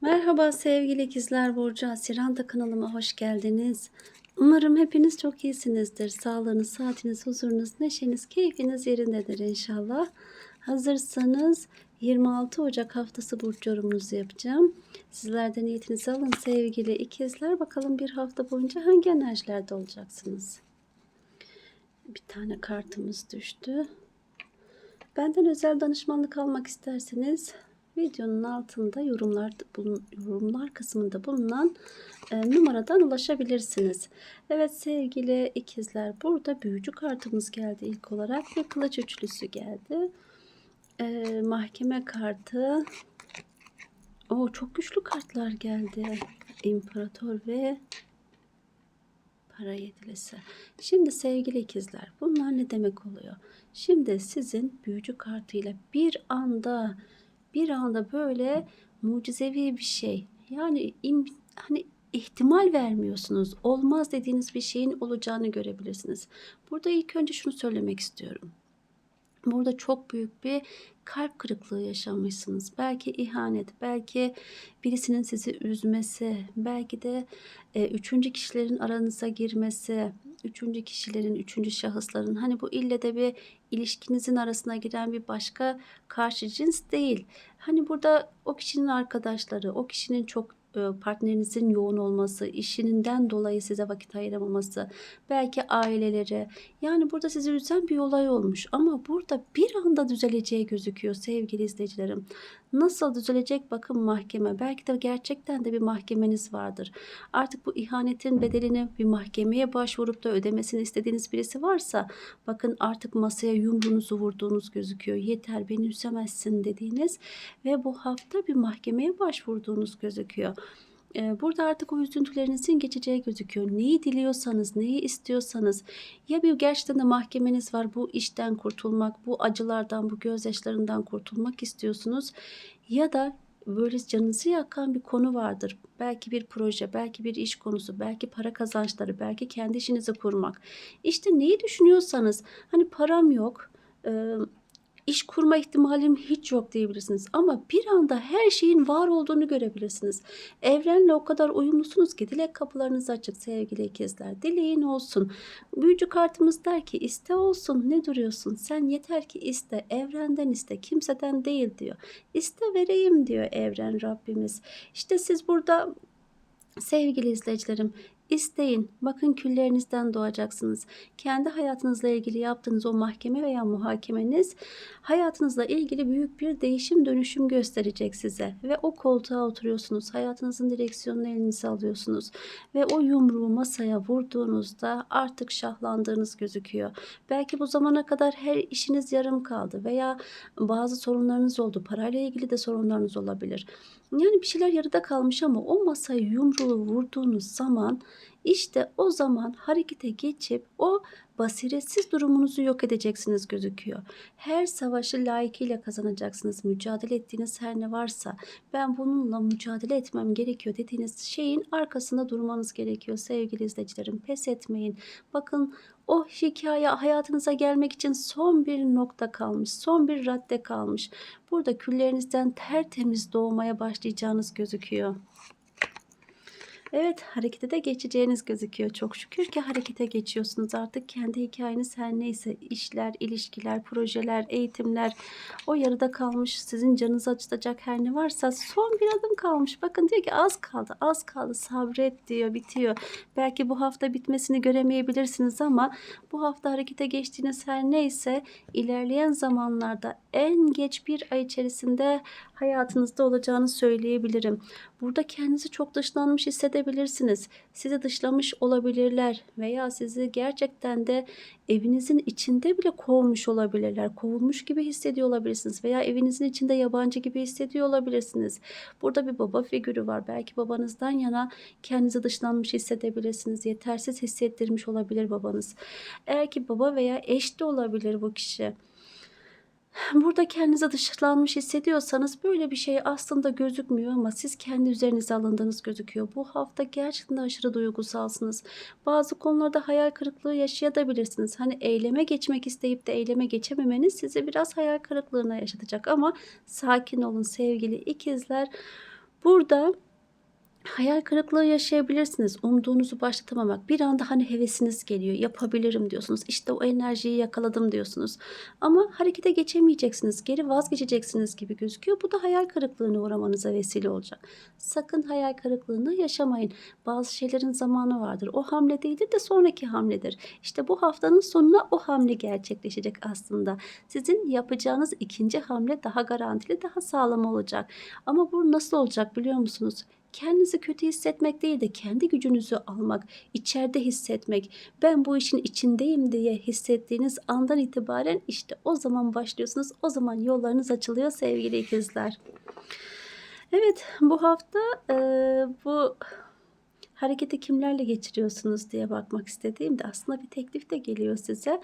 Merhaba sevgili ikizler Burcu Asiranda kanalıma hoş geldiniz. Umarım hepiniz çok iyisinizdir. Sağlığınız, saatiniz, huzurunuz, neşeniz, keyfiniz yerindedir inşallah. Hazırsanız 26 Ocak haftası burç yorumunuzu yapacağım. Sizlerden niyetinizi alın sevgili ikizler. Bakalım bir hafta boyunca hangi enerjilerde olacaksınız? Bir tane kartımız düştü. Benden özel danışmanlık almak isterseniz videonun altında yorumlar yorumlar kısmında bulunan e, numaradan ulaşabilirsiniz. Evet sevgili ikizler burada büyücü kartımız geldi ilk olarak ve kılıç üçlüsü geldi. E, mahkeme kartı. O çok güçlü kartlar geldi. İmparator ve para yedilisi. Şimdi sevgili ikizler bunlar ne demek oluyor? Şimdi sizin büyücü kartıyla bir anda bir anda böyle mucizevi bir şey. Yani im, hani ihtimal vermiyorsunuz. Olmaz dediğiniz bir şeyin olacağını görebilirsiniz. Burada ilk önce şunu söylemek istiyorum. Burada çok büyük bir kalp kırıklığı yaşamışsınız. Belki ihanet, belki birisinin sizi üzmesi, belki de e, üçüncü kişilerin aranıza girmesi, üçüncü kişilerin, üçüncü şahısların hani bu ille de bir ilişkinizin arasına giren bir başka karşı cins değil. Hani burada o kişinin arkadaşları, o kişinin çok partnerinizin yoğun olması, işinden dolayı size vakit ayıramaması, belki aileleri. Yani burada sizi üzen bir olay olmuş ama burada bir anda düzeleceği gözüküyor sevgili izleyicilerim. Nasıl düzelecek bakın mahkeme. Belki de gerçekten de bir mahkemeniz vardır. Artık bu ihanetin bedelini bir mahkemeye başvurup da ödemesini istediğiniz birisi varsa bakın artık masaya yumruğunuzu vurduğunuz gözüküyor. Yeter beni üzemezsin dediğiniz ve bu hafta bir mahkemeye başvurduğunuz gözüküyor. Burada artık o üzüntülerinizin geçeceği gözüküyor. Neyi diliyorsanız, neyi istiyorsanız ya bir gerçekten de mahkemeniz var bu işten kurtulmak, bu acılardan, bu gözyaşlarından kurtulmak istiyorsunuz ya da böyle canınızı yakan bir konu vardır. Belki bir proje, belki bir iş konusu, belki para kazançları, belki kendi işinizi kurmak. İşte neyi düşünüyorsanız hani param yok, iş kurma ihtimalim hiç yok diyebilirsiniz. Ama bir anda her şeyin var olduğunu görebilirsiniz. Evrenle o kadar uyumlusunuz ki dilek kapılarınız açık sevgili ikizler. Dileğin olsun. Büyücü kartımız der ki iste olsun ne duruyorsun sen yeter ki iste evrenden iste kimseden değil diyor. İste vereyim diyor evren Rabbimiz. İşte siz burada Sevgili izleyicilerim, İsteyin. Bakın küllerinizden doğacaksınız. Kendi hayatınızla ilgili yaptığınız o mahkeme veya muhakemeniz hayatınızla ilgili büyük bir değişim dönüşüm gösterecek size. Ve o koltuğa oturuyorsunuz. Hayatınızın direksiyonunu elinize alıyorsunuz. Ve o yumruğu masaya vurduğunuzda artık şahlandığınız gözüküyor. Belki bu zamana kadar her işiniz yarım kaldı veya bazı sorunlarınız oldu. Parayla ilgili de sorunlarınız olabilir. Yani bir şeyler yarıda kalmış ama o masaya yumruğu vurduğunuz zaman işte o zaman harekete geçip o basiretsiz durumunuzu yok edeceksiniz gözüküyor. Her savaşı layıkıyla kazanacaksınız. Mücadele ettiğiniz her ne varsa ben bununla mücadele etmem gerekiyor dediğiniz şeyin arkasında durmanız gerekiyor sevgili izleyicilerim. Pes etmeyin. Bakın o hikaye hayatınıza gelmek için son bir nokta kalmış, son bir radde kalmış. Burada küllerinizden tertemiz doğmaya başlayacağınız gözüküyor. Evet harekete de geçeceğiniz gözüküyor. Çok şükür ki harekete geçiyorsunuz. Artık kendi hikayeniz her neyse işler, ilişkiler, projeler, eğitimler o yarıda kalmış sizin canınızı acıtacak her ne varsa son bir adım kalmış. Bakın diyor ki az kaldı az kaldı sabret diyor bitiyor. Belki bu hafta bitmesini göremeyebilirsiniz ama bu hafta harekete geçtiğiniz her neyse ilerleyen zamanlarda en geç bir ay içerisinde hayatınızda olacağını söyleyebilirim. Burada kendinizi çok dışlanmış hissedebilirsiniz. Sizi dışlamış olabilirler veya sizi gerçekten de evinizin içinde bile kovmuş olabilirler. Kovulmuş gibi hissediyor olabilirsiniz veya evinizin içinde yabancı gibi hissediyor olabilirsiniz. Burada bir baba figürü var. Belki babanızdan yana kendinizi dışlanmış hissedebilirsiniz. Yetersiz hissettirmiş olabilir babanız. Eğer ki baba veya eş de olabilir bu kişi. Burada kendinize dışlanmış hissediyorsanız böyle bir şey aslında gözükmüyor ama siz kendi üzerinize alındığınız gözüküyor. Bu hafta gerçekten aşırı duygusalsınız. Bazı konularda hayal kırıklığı yaşayabilirsiniz. Hani eyleme geçmek isteyip de eyleme geçememeniz sizi biraz hayal kırıklığına yaşatacak ama sakin olun sevgili ikizler. Burada hayal kırıklığı yaşayabilirsiniz. Umduğunuzu başlatamamak. Bir anda hani hevesiniz geliyor. Yapabilirim diyorsunuz. İşte o enerjiyi yakaladım diyorsunuz. Ama harekete geçemeyeceksiniz. Geri vazgeçeceksiniz gibi gözüküyor. Bu da hayal kırıklığına uğramanıza vesile olacak. Sakın hayal kırıklığını yaşamayın. Bazı şeylerin zamanı vardır. O hamle değildir de sonraki hamledir. İşte bu haftanın sonuna o hamle gerçekleşecek aslında. Sizin yapacağınız ikinci hamle daha garantili, daha sağlam olacak. Ama bu nasıl olacak biliyor musunuz? Kendinizi kötü hissetmek değil de kendi gücünüzü almak, içeride hissetmek, ben bu işin içindeyim diye hissettiğiniz andan itibaren işte o zaman başlıyorsunuz. O zaman yollarınız açılıyor sevgili ikizler. Evet bu hafta e, bu hareketi kimlerle geçiriyorsunuz diye bakmak istediğimde aslında bir teklif de geliyor size.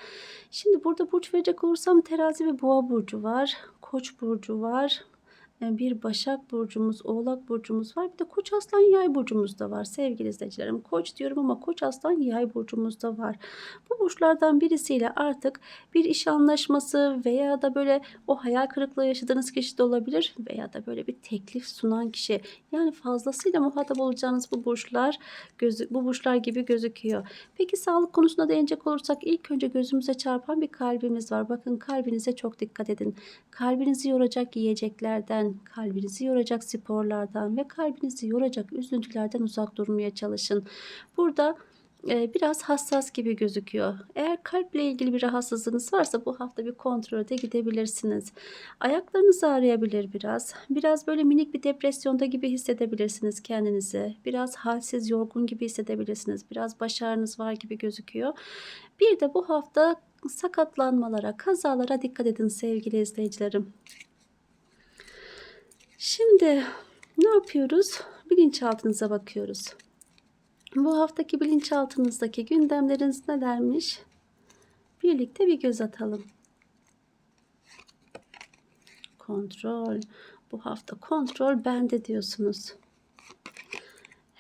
Şimdi burada burç verecek olursam terazi ve boğa burcu var. Koç burcu var bir Başak burcumuz, Oğlak burcumuz var. Bir de Koç Aslan Yay burcumuz da var sevgili izleyicilerim. Koç diyorum ama Koç Aslan Yay burcumuz da var. Bu burçlardan birisiyle artık bir iş anlaşması veya da böyle o hayal kırıklığı yaşadığınız kişi de olabilir veya da böyle bir teklif sunan kişi. Yani fazlasıyla muhatap olacağınız bu burçlar gözü, bu burçlar gibi gözüküyor. Peki sağlık konusuna değinecek olursak ilk önce gözümüze çarpan bir kalbimiz var. Bakın kalbinize çok dikkat edin. Kalbinizi yoracak yiyeceklerden, kalbinizi yoracak sporlardan ve kalbinizi yoracak üzüntülerden uzak durmaya çalışın. Burada e, biraz hassas gibi gözüküyor. Eğer kalple ilgili bir rahatsızlığınız varsa bu hafta bir kontrole gidebilirsiniz. Ayaklarınız ağrıyabilir biraz. Biraz böyle minik bir depresyonda gibi hissedebilirsiniz kendinizi. Biraz halsiz, yorgun gibi hissedebilirsiniz. Biraz baş ağrınız var gibi gözüküyor. Bir de bu hafta sakatlanmalara, kazalara dikkat edin sevgili izleyicilerim. Şimdi ne yapıyoruz? Bilinçaltınıza bakıyoruz. Bu haftaki bilinçaltınızdaki gündemleriniz nelermiş? Birlikte bir göz atalım. Kontrol. Bu hafta kontrol bende diyorsunuz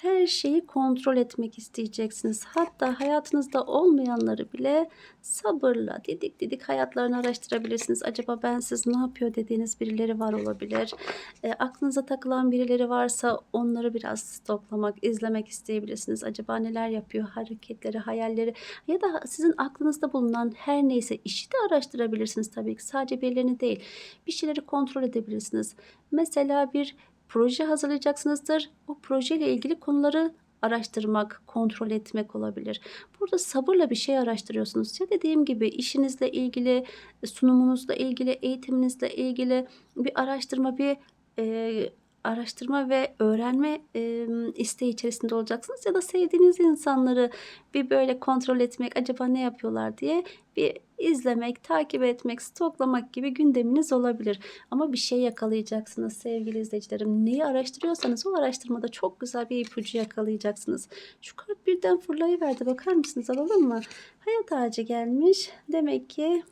her şeyi kontrol etmek isteyeceksiniz. Hatta hayatınızda olmayanları bile sabırla didik didik hayatlarını araştırabilirsiniz. Acaba ben siz ne yapıyor dediğiniz birileri var olabilir. E, aklınıza takılan birileri varsa onları biraz stoklamak, izlemek isteyebilirsiniz. Acaba neler yapıyor hareketleri, hayalleri ya da sizin aklınızda bulunan her neyse işi de araştırabilirsiniz tabii ki. Sadece birilerini değil. Bir şeyleri kontrol edebilirsiniz. Mesela bir proje hazırlayacaksınızdır. O projeyle ilgili konuları araştırmak, kontrol etmek olabilir. Burada sabırla bir şey araştırıyorsunuz. Ya dediğim gibi işinizle ilgili, sunumunuzla ilgili, eğitiminizle ilgili bir araştırma, bir e, araştırma ve öğrenme e, isteği içerisinde olacaksınız ya da sevdiğiniz insanları bir böyle kontrol etmek, acaba ne yapıyorlar diye bir izlemek, takip etmek, stoklamak gibi gündeminiz olabilir. Ama bir şey yakalayacaksınız sevgili izleyicilerim. Neyi araştırıyorsanız o araştırmada çok güzel bir ipucu yakalayacaksınız. Şu kart birden fırlayıverdi. Bakar mısınız? Alalım mı? Hayat ağacı gelmiş. Demek ki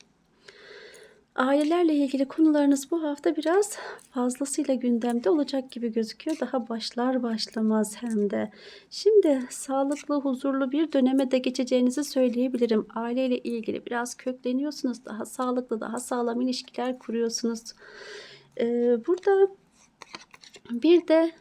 Ailelerle ilgili konularınız bu hafta biraz fazlasıyla gündemde olacak gibi gözüküyor. Daha başlar başlamaz hem de. Şimdi sağlıklı, huzurlu bir döneme de geçeceğinizi söyleyebilirim. Aileyle ilgili biraz kökleniyorsunuz. Daha sağlıklı, daha sağlam ilişkiler kuruyorsunuz. Ee, burada bir de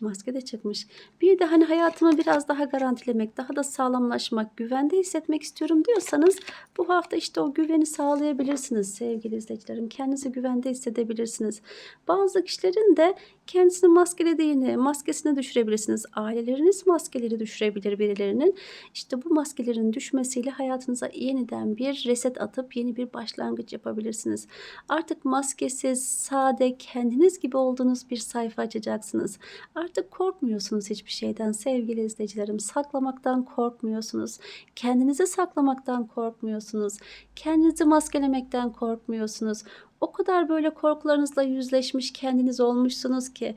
Maske de çıkmış. Bir de hani hayatımı biraz daha garantilemek, daha da sağlamlaşmak, güvende hissetmek istiyorum diyorsanız bu hafta işte o güveni sağlayabilirsiniz sevgili izleyicilerim. Kendinizi güvende hissedebilirsiniz. Bazı kişilerin de kendisini maskelediğini, maskesine düşürebilirsiniz. Aileleriniz maskeleri düşürebilir birilerinin. İşte bu maskelerin düşmesiyle hayatınıza yeniden bir reset atıp yeni bir başlangıç yapabilirsiniz. Artık maskesiz, sade, kendiniz gibi olduğunuz bir sayfa açacaksınız. Artık korkmuyorsunuz hiçbir şeyden sevgili izleyicilerim. Saklamaktan korkmuyorsunuz. Kendinizi saklamaktan korkmuyorsunuz. Kendinizi maskelemekten korkmuyorsunuz. O kadar böyle korkularınızla yüzleşmiş kendiniz olmuşsunuz ki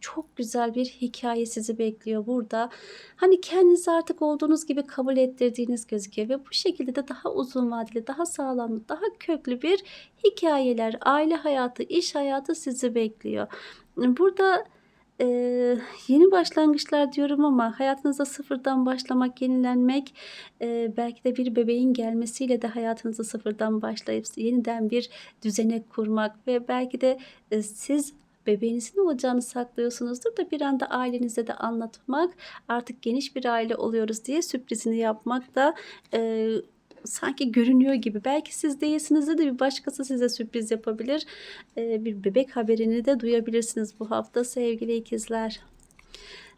çok güzel bir hikaye sizi bekliyor burada. Hani kendinizi artık olduğunuz gibi kabul ettirdiğiniz gözüküyor ve bu şekilde de daha uzun vadeli, daha sağlam, daha köklü bir hikayeler, aile hayatı, iş hayatı sizi bekliyor. Burada e, yeni başlangıçlar diyorum ama hayatınıza sıfırdan başlamak, yenilenmek, e, belki de bir bebeğin gelmesiyle de hayatınızı sıfırdan başlayıp yeniden bir düzene kurmak ve belki de e, siz bebeğinizin olacağını saklıyorsunuzdur da bir anda ailenize de anlatmak artık geniş bir aile oluyoruz diye sürprizini yapmak da e, sanki görünüyor gibi. Belki siz değilsiniz de bir başkası size sürpriz yapabilir. E, bir bebek haberini de duyabilirsiniz bu hafta sevgili ikizler.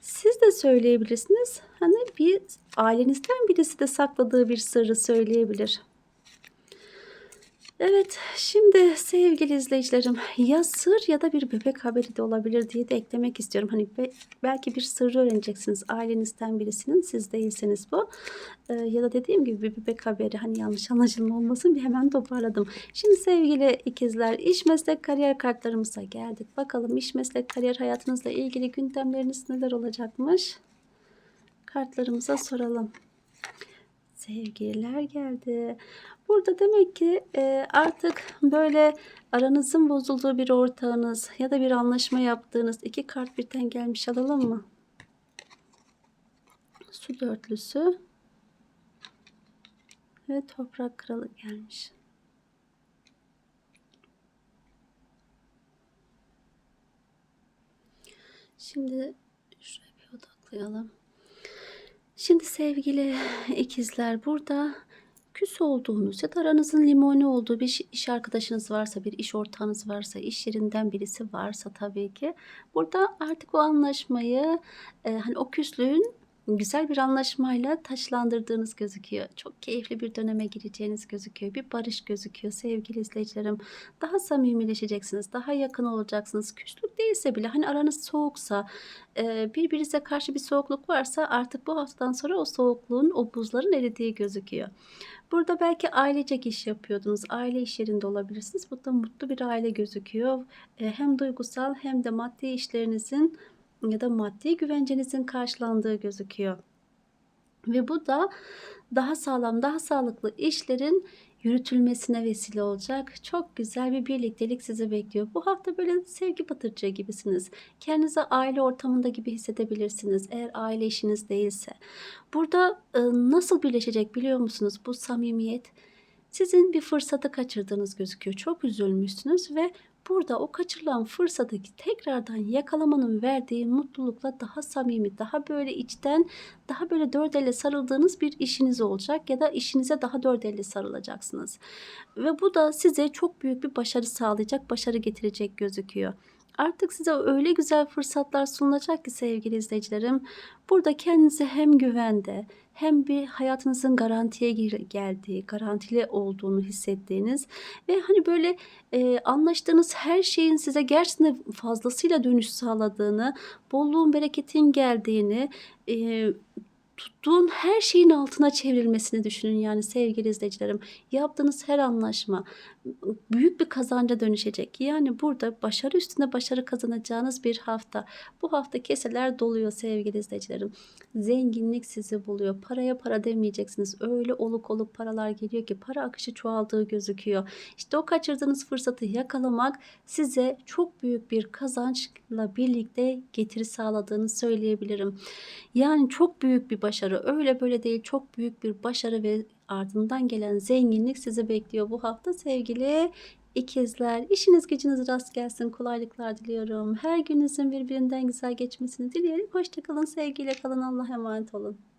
Siz de söyleyebilirsiniz. Hani bir ailenizden birisi de sakladığı bir sırrı söyleyebilir. Evet, şimdi sevgili izleyicilerim ya sır ya da bir bebek haberi de olabilir diye de eklemek istiyorum. Hani be- belki bir sırrı öğreneceksiniz ailenizden birisinin, siz değilseniz bu. Ee, ya da dediğim gibi bir bebek haberi hani yanlış anlaşılma olmasın bir hemen toparladım. Şimdi sevgili ikizler iş meslek kariyer kartlarımıza geldik. Bakalım iş meslek kariyer hayatınızla ilgili gündemleriniz neler olacakmış? Kartlarımıza soralım. Sevgililer geldi. Burada demek ki e, artık böyle aranızın bozulduğu bir ortağınız ya da bir anlaşma yaptığınız iki kart birden gelmiş alalım mı? Su dörtlüsü ve toprak kralı gelmiş. Şimdi şuraya bir odaklayalım. Şimdi sevgili ikizler burada küs olduğunuz ya da aranızın limoni olduğu bir iş arkadaşınız varsa, bir iş ortağınız varsa, iş yerinden birisi varsa tabii ki burada artık o anlaşmayı e, hani o küslüğün güzel bir anlaşmayla taşlandırdığınız gözüküyor. Çok keyifli bir döneme gireceğiniz gözüküyor. Bir barış gözüküyor sevgili izleyicilerim. Daha samimileşeceksiniz, daha yakın olacaksınız. Küslük değilse bile hani aranız soğuksa, e, birbirinize karşı bir soğukluk varsa artık bu haftadan sonra o soğukluğun, o buzların eridiği gözüküyor. Burada belki ailecek iş yapıyordunuz. Aile iş yerinde olabilirsiniz. Burada mutlu bir aile gözüküyor. E, hem duygusal hem de maddi işlerinizin ya da maddi güvencenizin karşılandığı gözüküyor. Ve bu da daha sağlam, daha sağlıklı işlerin yürütülmesine vesile olacak. Çok güzel bir birliktelik sizi bekliyor. Bu hafta böyle sevgi batırıcı gibisiniz. Kendinizi aile ortamında gibi hissedebilirsiniz. Eğer aile işiniz değilse. Burada e, nasıl birleşecek biliyor musunuz? Bu samimiyet sizin bir fırsatı kaçırdığınız gözüküyor. Çok üzülmüşsünüz ve burada o kaçırılan fırsatı tekrardan yakalamanın verdiği mutlulukla daha samimi, daha böyle içten, daha böyle dört elle sarıldığınız bir işiniz olacak ya da işinize daha dört elle sarılacaksınız. Ve bu da size çok büyük bir başarı sağlayacak, başarı getirecek gözüküyor. Artık size öyle güzel fırsatlar sunulacak ki sevgili izleyicilerim. Burada kendinizi hem güvende hem bir hayatınızın garantiye geldiği, garantili olduğunu hissettiğiniz ve hani böyle e, anlaştığınız her şeyin size gerçekten fazlasıyla dönüş sağladığını, bolluğun, bereketin geldiğini, e, tuttuğun her şeyin altına çevrilmesini düşünün yani sevgili izleyicilerim. Yaptığınız her anlaşma büyük bir kazanca dönüşecek. Yani burada başarı üstüne başarı kazanacağınız bir hafta. Bu hafta keseler doluyor sevgili izleyicilerim. Zenginlik sizi buluyor. Paraya para demeyeceksiniz. Öyle oluk oluk paralar geliyor ki para akışı çoğaldığı gözüküyor. İşte o kaçırdığınız fırsatı yakalamak size çok büyük bir kazançla birlikte getiri sağladığını söyleyebilirim. Yani çok büyük bir başarı. Öyle böyle değil. Çok büyük bir başarı ve ardından gelen zenginlik sizi bekliyor bu hafta sevgili ikizler. İşiniz gücünüz rast gelsin. Kolaylıklar diliyorum. Her gününüzün birbirinden güzel geçmesini dileyerek hoşçakalın. Sevgiyle kalın. Allah'a emanet olun.